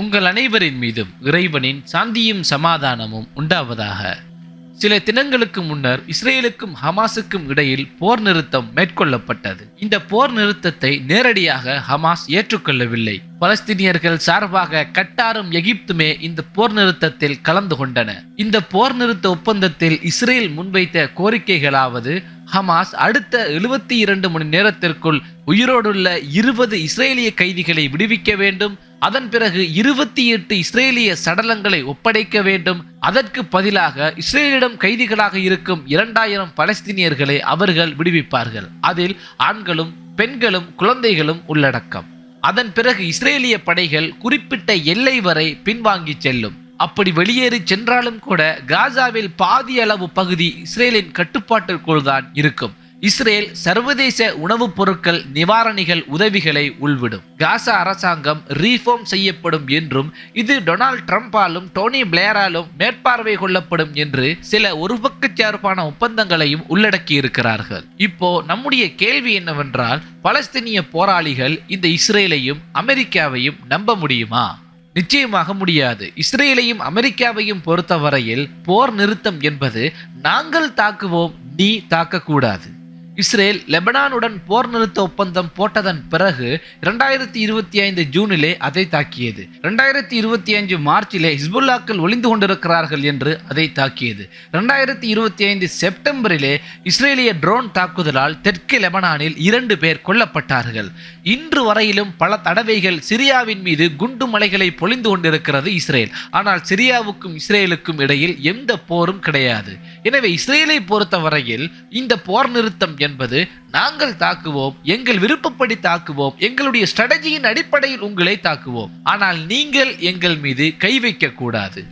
உங்கள் அனைவரின் மீதும் இறைவனின் சாந்தியும் சமாதானமும் உண்டாவதாக. சில தினங்களுக்கு முன்னர் இஸ்ரேலுக்கும் ஹமாஸுக்கும் இடையில் போர் நிறுத்தம் மேற்கொள்ளப்பட்டது. இந்த போர் நிறுத்தத்தை நேரடியாக ஹமாஸ் ஏற்றுக்கொள்ளவில்லை. பலஸ்தீனியர்கள் சார்பாக கட்டாரும் எகிப்துமே இந்த போர் நிறுத்தத்தில் கலந்து கொண்டன. இந்த போர் நிறுத்த ஒப்பந்தத்தில் இஸ்ரேல் முன்வைத்த கோரிக்கைகளாவது ஹமாஸ் அடுத்த எழுபத்தி இரண்டு மணி நேரத்திற்குள் உயிரோடுள்ள இருபது இஸ்ரேலிய கைதிகளை விடுவிக்க வேண்டும் அதன் பிறகு இருபத்தி எட்டு இஸ்ரேலிய சடலங்களை ஒப்படைக்க வேண்டும். அதற்கு பதிலாக இஸ்ரேலிடம் கைதிகளாக இருக்கும் இரண்டாயிரம் பலஸ்தீனியர்களை அவர்கள் விடுவிப்பார்கள். அதில் ஆண்களும் பெண்களும் குழந்தைகளும் உள்ளடக்கம். அதன் பிறகு இஸ்ரேலிய படைகள் குறிப்பிட்ட எல்லை வரை பின்வாங்கி செல்லும். அப்படி வெளியேறி சென்றாலும் கூட காசாவில் பாதி அளவு பகுதி இஸ்ரேலின் கட்டுப்பாட்டிற்குள் தான் இருக்கும். இஸ்ரேல் சர்வதேச உணவுப் பொருட்கள் நிவாரணிகள் உதவிகளை உள்விடும். காசா அரசாங்கம் ரீஃபார்ம் செய்யப்படும் என்றும் இது டொனால்ட் ட்ரம்பாலும் டோனி பிளேராலும் மேற்பார்வை கொள்ளப்படும் என்று சில ஒரு பக்கச்சார்பான ஒப்பந்தங்களையும் உள்ளடக்கி இருக்கிறார்கள் இப்போ நம்முடைய கேள்வி என்னவென்றால் பலஸ்தீனிய போராளிகள் இந்த இஸ்ரேலையும் அமெரிக்காவையும் நம்ப முடியுமா? நிச்சயமாக முடியாது. இஸ்ரேலையும் அமெரிக்காவையும் பொறுத்தவரையில் போர் நிறுத்தம் என்பது நாங்கள் தாக்குவோம் நீ தாக்கக்கூடாது. இஸ்ரேல் லெபனானுடன் போர் நிறுத்த ஒப்பந்தம் போட்டதன் பிறகு இரண்டாயிரத்தி இருபத்தி ஐந்து ஜூனிலே அதை தாக்கியது. இரண்டாயிரத்தி இருபத்தி அஞ்சு மார்ச்சிலே ஹிஸ்புல்லாக்கள் ஒளிந்து கொண்டிருக்கிறார்கள் என்று அதை தாக்கியது. இரண்டாயிரத்தி இருபத்தி ஐந்து செப்டம்பரிலே இஸ்ரேலிய ட்ரோன் தாக்குதலால் தெற்கு லெபனானில் இரண்டு பேர் கொல்லப்பட்டார்கள். இன்று வரையிலும் பல தடவைகள் சிரியாவின் மீது குண்டு மலைகளை பொழிந்து கொண்டிருக்கிறது இஸ்ரேல். ஆனால் சிரியாவுக்கும் இஸ்ரேலுக்கும் இடையில் எந்த போரும் கிடையாது. எனவே இஸ்ரேலை பொறுத்தவரையில் இந்த போர் நிறுத்தம் என்பது நாங்கள் தாக்குவோம் எங்கள் விருப்பப்படி தாக்குவோம் எங்களுடைய ஸ்ட்ராட்டஜியின் அடிப்படையில் உங்களை தாக்குவோம். ஆனால் நீங்கள் எங்கள் மீது கை வைக்க கூடாது.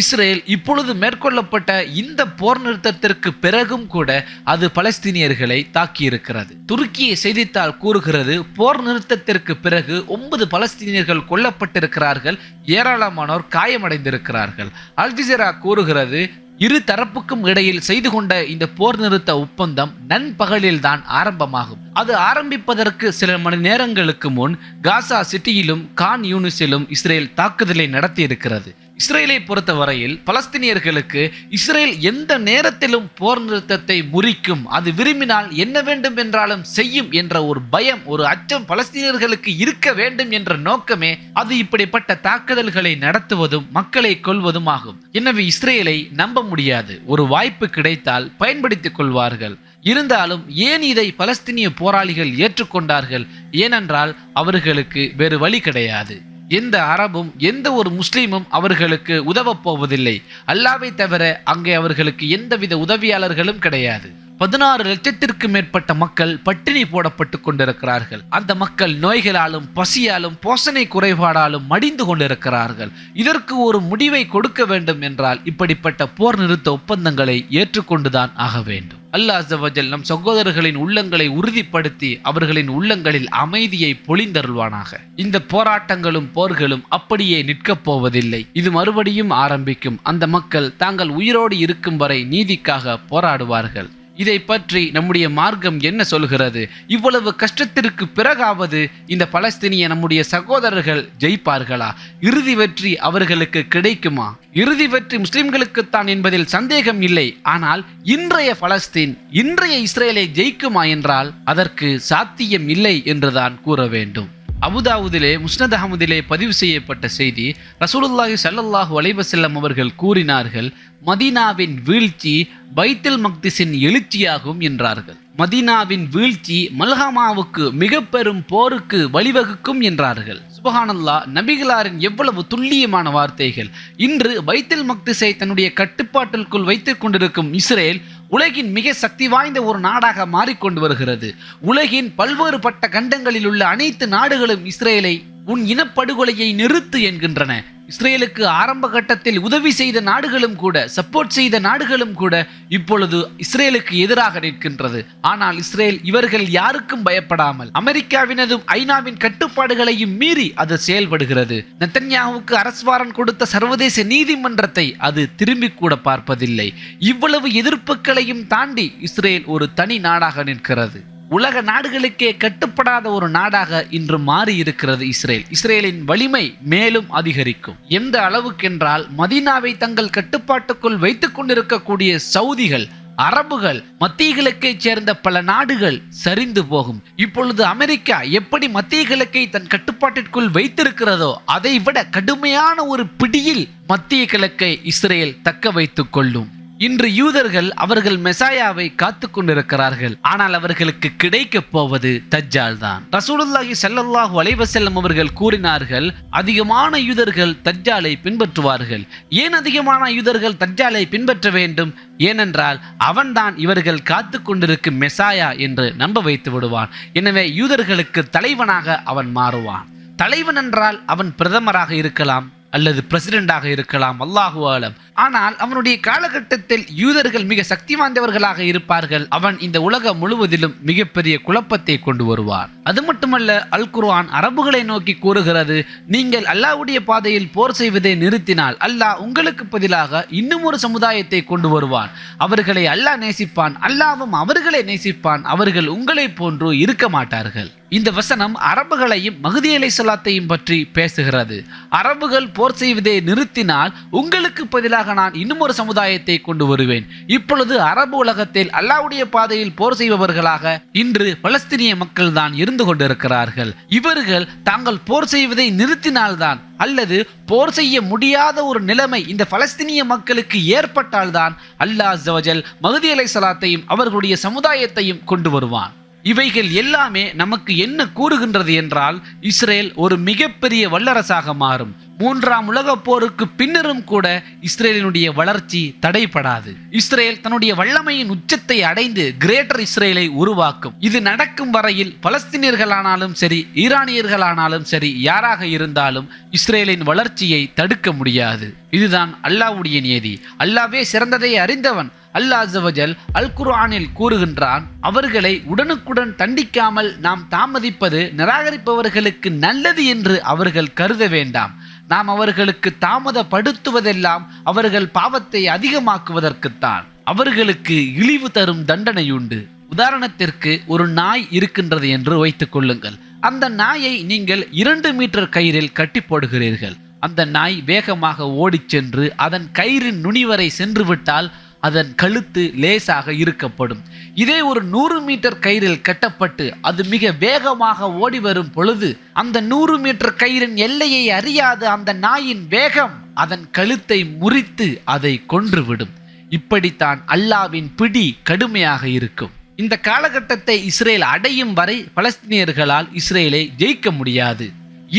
இஸ்ரேல் இப்பொழுது மேற்கொள்ளப்பட்ட இந்த போர் நிறுத்தத்திற்கு பிறகும் கூட அது பலஸ்தீனியர்களை தாக்கியிருக்கிறது. துருக்கிய செய்தித்தாள் கூறுகிறது போர் நிறுத்தத்திற்கு பிறகு ஒன்பது பலஸ்தீனியர்கள் கொல்லப்பட்டிருக்கிறார்கள் ஏராளமானோர் காயமடைந்திருக்கிறார்கள். அல்ஜிசரா கூறுகிறது இரு தரப்புக்கும் இடையில் செய்து கொண்ட இந்த போர் நிறுத்த ஒப்பந்தம் நண்பகலில் தான் ஆரம்பமாகும். அது ஆரம்பிப்பதற்கு சில மணி நேரங்களுக்கு முன் காசா சிட்டியிலும் கான் யூனிஸிலும் இஸ்ரேல் தாக்குதலை நடத்தியிருக்கிறது. இஸ்ரேலை பொறுத்தவரையில் பலஸ்தீனியர்களுக்கு இஸ்ரேல் எந்த நேரத்திலும் போர் நிறுத்தத்தை முறிக்கும் அது விரும்பினால் என்ன வேண்டும் என்றாலும் செய்யும் என்ற ஒரு பயம் ஒரு அச்சம் பலஸ்தீனியர்களுக்கு இருக்க வேண்டும் என்ற நோக்கமே அது இப்படிப்பட்ட தாக்குதல்களை நடத்துவதும் மக்களை கொல்வதும் ஆகும் எனவே இஸ்ரேலை நம்ப முடியாது. ஒரு வாய்ப்பு கிடைத்தால் பயன்படுத்திக் கொள்வார்கள். இருந்தாலும் ஏன் இதை பலஸ்தீனிய போராளிகள் ஏற்றுக்கொண்டார்கள்? ஏனென்றால் அவர்களுக்கு வேறு வழி கிடையாது. எந்த அரபும் எந்த ஒரு முஸ்லீமும் அவர்களுக்கு உதவப் போவதில்லை. அல்லாவை தவிர அங்கே அவர்களுக்கு எந்தவித உதவியாளர்களும் கிடையாது. பதினாறு லட்சத்திற்கு மேற்பட்ட மக்கள் பட்டினி போடப்பட்டு கொண்டிருக்கிறார்கள். அந்த மக்கள் நோய்களாலும் பசியாலும் போஷணை குறைபாடாலும் மடிந்து கொண்டிருக்கிறார்கள். இதற்கு ஒரு முடிவை கொடுக்க வேண்டும் என்றால் இப்படிப்பட்ட போர் நிறுத்த ஒப்பந்தங்களை ஏற்றுக்கொண்டுதான் ஆக வேண்டும். அல்லாஹ் அசவஜல் நம் சகோதரர்களின் உள்ளங்களை உறுதிப்படுத்தி அவர்களின் உள்ளங்களில் அமைதியை பொழிந்தருள்வானாக. இந்த போராட்டங்களும் போர்களும் அப்படியே நிற்கப் போவதில்லை. இது மறுபடியும் ஆரம்பிக்கும். அந்த மக்கள் தாங்கள் உயிரோடு இருக்கும் வரை நீதிக்காக போராடுவார்கள். இதை பற்றி நம்முடைய மார்க்கம் என்ன சொல்கிறது இவ்வளவு கஷ்டத்திற்கு பிறகாவது இந்த பலஸ்தீனிய நம்முடைய சகோதரர்கள் ஜெயிப்பார்களா? இறுதி வெற்றி அவர்களுக்கு கிடைக்குமா? இறுதி வெற்றி முஸ்லிம்களுக்குத்தான் என்பதில் சந்தேகம் இல்லை. ஆனால் இன்றைய பலஸ்தீன் இன்றைய இஸ்ரேலை ஜெயிக்குமா என்றால் அதற்கு சாத்தியம் இல்லை என்றுதான் கூற வேண்டும். அபுதாவுதிலே முஸ்னத் அகமதிலே பதிவு செய்யப்பட்ட செய்தி ரசூலுல்லாஹி சல்லல்லாஹு அலைஹி அவர்கள் கூறினார்கள் மதீனாவின் வீழ்ச்சி பைத்தல் மக்திஸின் எழுச்சியாகும் என்றார்கள். மதீனாவின் வீழ்ச்சி மல்ஹமாவுக்கு மிக பெரும் போருக்கு வழிவகுக்கும் என்றார்கள். சுபஹானல்லா நபிகளாரின் எவ்வளவு துல்லியமான வார்த்தைகள். இன்று பைத்தல் மக்திஸை தன்னுடைய கட்டுப்பாட்டிற்குள் வைத்துக் கொண்டிருக்கும் இஸ்ரேல் உலகின் மிக சக்தி வாய்ந்த ஒரு நாடாக மாறிக்கொண்டு வருகிறது. உலகின் பல்வேறுபட்ட கண்டங்களில் உள்ள அனைத்து நாடுகளும் இஸ்ரேலை உன் இனப்படுகொலையை நிறுத்து என்கின்றன. இஸ்ரேலுக்கு ஆரம்ப கட்டத்தில் உதவி செய்த நாடுகளும் கூட சப்போர்ட் செய்த நாடுகளும் கூட இப்பொழுது இஸ்ரேலுக்கு எதிராக நிற்கின்றது. ஆனால் இஸ்ரேல் இவர்கள் யாருக்கும் பயப்படாமல் அமெரிக்காவினதும் ஐநாவின் கட்டுப்பாடுகளையும் மீறி அது செயல்படுகிறது. நெத்தன்யாவுக்கு அரசுவாரன் கொடுத்த சர்வதேச நீதிமன்றத்தை அது திரும்பி கூட பார்ப்பதில்லை. இவ்வளவு எதிர்ப்புகளையும் தாண்டி இஸ்ரேல் ஒரு தனி நாடாக நிற்கிறது. உலக நாடுகளுக்கே கட்டுப்படாத ஒரு நாடாக இன்று மாறி இருக்கிறது இஸ்ரேல். இஸ்ரேலின் வலிமை மேலும் அதிகரிக்கும். எந்த அளவுக்கென்றால் மதீனாவை தங்கள் கட்டுப்பாட்டுக்குள் வைத்துக் கொண்டிருக்கக்கூடிய சவுதிகள் அரபுகள் மத்திய கிழக்கை சேர்ந்த பல நாடுகள் சரிந்து போகும். இப்பொழுது அமெரிக்கா எப்படி மத்திய கிழக்கை தன் கட்டுப்பாட்டிற்குள் வைத்திருக்கிறதோ அதைவிட கடுமையான ஒரு பிடியில் மத்திய கிழக்கை இஸ்ரேல் தக்க வைத்துக் கொள்ளும். இன்று யூதர்கள் அவர்கள் மெசாயாவை காத்து கொண்டிருக்கிறார்கள். ஆனால் அவர்களுக்கு கிடைக்க போவது தஜ்ஜால் தான். ரசூலுல்லாஹி ஸல்லல்லாஹு அலைஹி அவர்கள் கூறினார்கள் அதிகமான யூதர்கள் தஜ்ஜாலை பின்பற்றுவார்கள். ஏன் அதிகமான யூதர்கள் தஜ்ஜாலை பின்பற்ற வேண்டும்? ஏனென்றால் அவன்தான் இவர்கள் காத்து கொண்டிருக்கும் மெசாயா என்று நம்ப வைத்து விடுவான். எனவே யூதர்களுக்கு தலைவனாக அவன் மாறுவான். தலைவன் என்றால் அவன் பிரதமராக இருக்கலாம் அல்லது பிரசிடெண்டாக இருக்கலாம். அல்லாஹு ஆலம். ஆனால் அவனுடைய காலகட்டத்தில் யூதர்கள் மிக சக்தி வாய்ந்தவர்களாக இருப்பார்கள். அவன் இந்த உலகம் முழுவதிலும் மிகப்பெரிய குழப்பத்தை கொண்டு வருவார் அது மட்டுமல்ல அல் குர்ஆன் அரபுகளை நோக்கி கூறுகிறது நீங்கள் அல்லாஹ்வுடைய பாதையில் போர் செய்வதை நிறுத்தினால் அல்லாஹ் உங்களுக்கு பதிலாக இன்னும் ஒரு சமுதாயத்தை கொண்டு வருவான். அவர்களை அல்லாஹ் நேசிப்பான் அல்லாவும் அவர்களை நேசிப்பான் அவர்கள் உங்களைப் போன்று இருக்க மாட்டார்கள். இந்த வசனம் அரபுகளையும் மகுதி அலை சொல்லாத்தையும் பற்றி பேசுகிறது. அரபுகள் போர் செய்வதை நிறுத்தினால் உங்களுக்கு பதிலாக நான் இன்னும் ஒரு சமுதாயத்தை கொண்டு வருவேன். இப்பொழுது அரபு உலகத்தில் அல்லாவுடைய பாதையில் போர் செய்பவர்களாக இன்று பலஸ்தீனிய மக்கள் தான் இருந்து கொண்டிருக்கிறார்கள். இவர்கள் தாங்கள் போர் செய்வதை நிறுத்தினால்தான் அல்லது போர் செய்ய முடியாத ஒரு நிலைமை இந்த பலஸ்தீனிய மக்களுக்கு ஏற்பட்டால்தான் அல்லாஹ் ஜவஜல் மகுதி அலை சலாத்தையும் அவர்களுடைய சமுதாயத்தையும் கொண்டு வருவான். இவைகள் எல்லாமே நமக்கு என்ன கூறுகின்றது என்றால் இஸ்ரேல் ஒரு மிகப்பெரிய வல்லரசாக மாறும். மூன்றாம் உலக போருக்கு பின்னரும் கூட இஸ்ரேலினுடைய வளர்ச்சி தடைபடாது. இஸ்ரேல் தன்னுடைய வல்லமையின் உச்சத்தை அடைந்து கிரேட்டர் இஸ்ரேலை உருவாக்கும். இது நடக்கும் வரையில் பலஸ்தீனியர்களானாலும் சரி ஈரானியர்களானாலும் சரி யாராக இருந்தாலும் இஸ்ரேலின் வளர்ச்சியை தடுக்க முடியாது. இதுதான் அல்லாஹ்வுடைய நியதி. அல்லாவே சிறந்ததை அறிந்தவன் அல்லாஹ் அல் குர்ஆனில் கூறுகின்றான் அவர்களை உடனுக்குடன் தண்டிக்காமல் நாம் தாமதிப்பது நிராகரிப்பவர்களுக்கு நல்லது என்று அவர்கள் கருத வேண்டாம். நாம் அவர்களுக்கு தாமதப்படுத்துவதெல்லாம் அவர்கள் பாவத்தை அதிகமாக்குவதற்குத்தான். அவர்களுக்கு இழிவு தரும் தண்டனையுண்டு. உதாரணத்திற்கு ஒரு நாய் இருக்கின்றது என்று வைத்துக் கொள்ளுங்கள். அந்த நாயை நீங்கள் இரண்டு மீட்டர் கயிறில் கட்டி போடுகிறீர்கள். அந்த நாய் வேகமாக ஓடிச் சென்று அதன் கயிறின் நுனி வரை சென்று விட்டால் அதன் கழுத்து லேசாக இருக்கப்படும். இதே ஒரு நூறு மீட்டர் கயிறில் கட்டப்பட்டு அது மிக வேகமாக ஓடி வரும் பொழுது அந்த நூறு மீட்டர் கயிறின் எல்லையை அறியாத அந்த நாயின் வேகம் அதன் கழுத்தை முறித்து அதை கொன்றுவிடும். இப்படித்தான் அல்லாவின் பிடி கடுமையாக இருக்கும். இந்த காலகட்டத்தை இஸ்ரேல் அடையும் வரை பலஸ்தீனியர்களால் இஸ்ரேலை ஜெயிக்க முடியாது.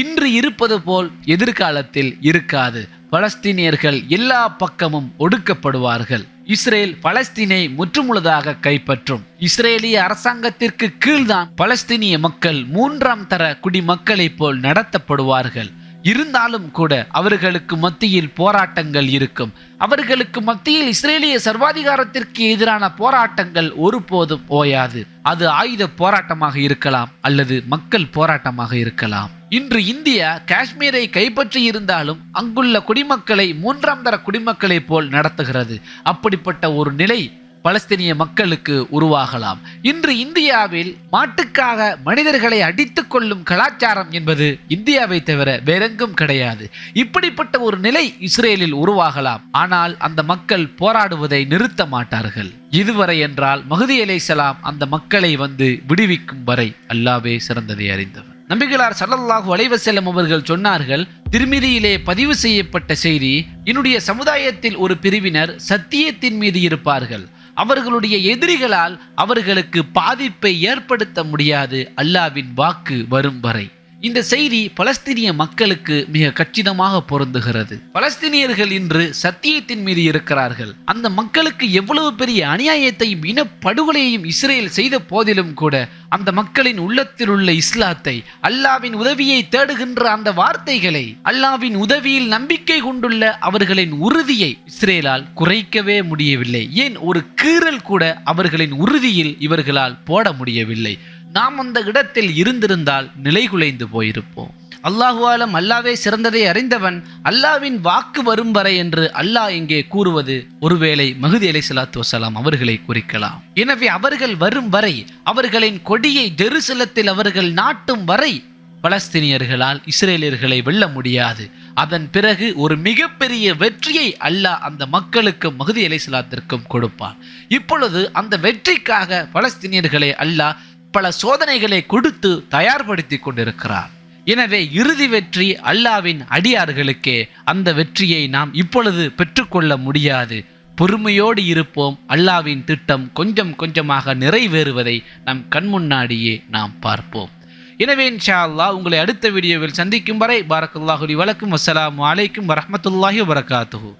இன்று இருப்பது போல் எதிர்காலத்தில் இருக்காது. பலஸ்தீனியர்கள் எல்லா பக்கமும் ஒடுக்கப்படுவார்கள். இஸ்ரேல் பலஸ்தீனை முற்றுமுழுதாக கைப்பற்றும். இஸ்ரேலிய அரசாங்கத்திற்கு கீழ்தான் பலஸ்தீனிய மக்கள் மூன்றாம் தர குடிமக்களைப் போல் நடத்தப்படுவார்கள். இருந்தாலும் கூட அவர்களுக்கு மத்தியில் போராட்டங்கள் இருக்கும். அவர்களுக்கு மத்தியில் இஸ்ரேலிய சர்வாதிகாரத்திற்கு எதிரான போராட்டங்கள் ஒருபோதும் ஓயாது. அது ஆயுத போராட்டமாக இருக்கலாம் அல்லது மக்கள் போராட்டமாக இருக்கலாம். இன்று இந்தியா காஷ்மீரை கைப்பற்றி இருந்தாலும் அங்குள்ள குடிமக்களை மூன்றாம் தர குடிமக்களைப் போல் நடத்துகிறது. அப்படிப்பட்ட ஒரு நிலை பலஸ்தீனிய மக்களுக்கு உருவாகலாம். இன்று இந்தியாவில் மாட்டுக்காக மனிதர்களை அடித்துக் கொள்ளும் கலாச்சாரம் என்பது இந்தியாவை தவிர வேறெங்கும் கிடையாது. இப்படிப்பட்ட ஒரு நிலை இஸ்ரேலில் உருவாகலாம். ஆனால் அந்த மக்கள் போராடுவதை நிறுத்த மாட்டார்கள். இதுவரை என்றால் மகுதி அலைசலாம் அந்த மக்களை வந்து விடுவிக்கும் வரை அல்லாவே சிறந்ததை அறிந்தவர் நம்பிகளார் சல்லல்லாஹு அலைவசல்லம் அவர்கள் சொன்னார்கள் திருமிதியிலே பதிவு செய்யப்பட்ட செய்தி என்னுடைய சமுதாயத்தில் ஒரு பிரிவினர் சத்தியத்தின் மீது இருப்பார்கள். அவர்களுடைய எதிரிகளால் அவர்களுக்கு பாதிப்பை ஏற்படுத்த முடியாது. அல்லாவின் வாக்கு வரும் வரை. இந்த செய்தி பலஸ்தீனிய மக்களுக்கு மிக கச்சிதமாக பொருந்துகிறது. பலஸ்தீனியர்கள் இன்று சத்தியத்தின் மீது இருக்கிறார்கள். அந்த மக்களுக்கு எவ்வளவு பெரிய அநியாயத்தையும் இனப்படுகொலையையும் இஸ்ரேல் செய்த போதிலும் கூட அந்த மக்களின் உள்ளத்தில் உள்ள இஸ்லாத்தை அல்லாவின் உதவியை தேடுகின்ற அந்த வார்த்தைகளை அல்லாவின் உதவியில் நம்பிக்கை கொண்டுள்ள அவர்களின் உறுதியை இஸ்ரேலால் குறைக்கவே முடியவில்லை. ஏன்? ஒரு கீறல் கூட அவர்களின் உறுதியில் இவர்களால் போட முடியவில்லை. நாம் அந்த இடத்தில் இருந்திருந்தால் நிலைகுலைந்து போயிருப்போம். அல்லாஹுவாலம் அல்லாவே சிறந்ததை அறிந்தவன் அல்லாவின் வாக்கு வரும் வரை என்று அல்லாஹ் இங்கே கூறுவது ஒருவேளை மகுதி அலை சலாத்து வசலாம் அவர்களை குறிக்கலாம். எனவே அவர்கள் வரும் வரை அவர்களின் கொடியை ஜெருசலத்தில் அவர்கள் நாட்டும் வரை பலஸ்தீனியர்களால் இஸ்ரேலியர்களை வெல்ல முடியாது. அதன் பிறகு ஒரு மிகப்பெரிய வெற்றியை அல்லாஹ் அந்த மக்களுக்கும் மகுதி அலைசலாத்திற்கும் கொடுப்பான். இப்பொழுது அந்த வெற்றிக்காக பலஸ்தீனியர்களை அல்லாஹ் பல சோதனைகளை கொடுத்து தயார்படுத்தி கொண்டிருக்கிறார். எனவே இறுதி வெற்றி அல்லாவின் அடியார்களுக்கே அந்த வெற்றியை நாம் இப்பொழுது பெற்றுக்கொள்ள முடியாது. பொறுமையோடு இருப்போம். அல்லாவின் திட்டம் கொஞ்சம் கொஞ்சமாக நிறைவேறுவதை நம் கண்முன்னாடியே நாம் பார்ப்போம். எனவே இன்ஷா அல்லாஹ் உங்களை அடுத்த வீடியோவில் சந்திக்கும் வரை பாரக்குல்லாஹுலி வழக்கும் அஸ்லாம் அலைக்கும் வரமத்துல்லாஹி வபரகாத்துஹு.